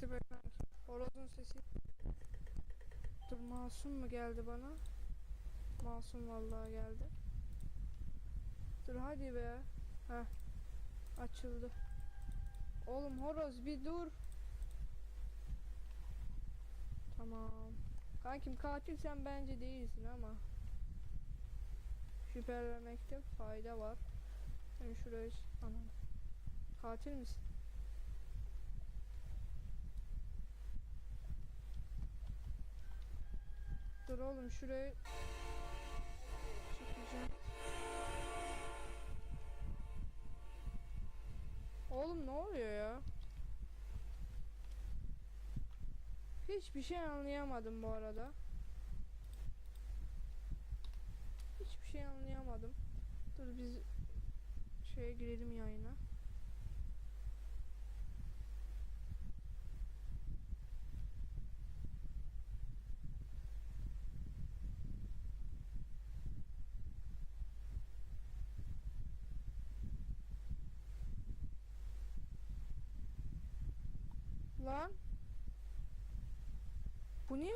Hadi be. Horozun sesi. Dur masum mu geldi bana? Masum vallahi geldi. Dur hadi be. Heh. Açıldı. Oğlum horoz bir dur. Tamam. Kankim katil sen bence değilsin ama. Şüphelenmekte fayda var. Sen şuraya anam. Katil misin? Dur oğlum şuraya çıkacağım. Oğlum ne oluyor ya? Hiçbir şey anlayamadım bu arada. Hiçbir şey anlayamadım. Dur biz şeye girelim yayına. Lan. Bu niye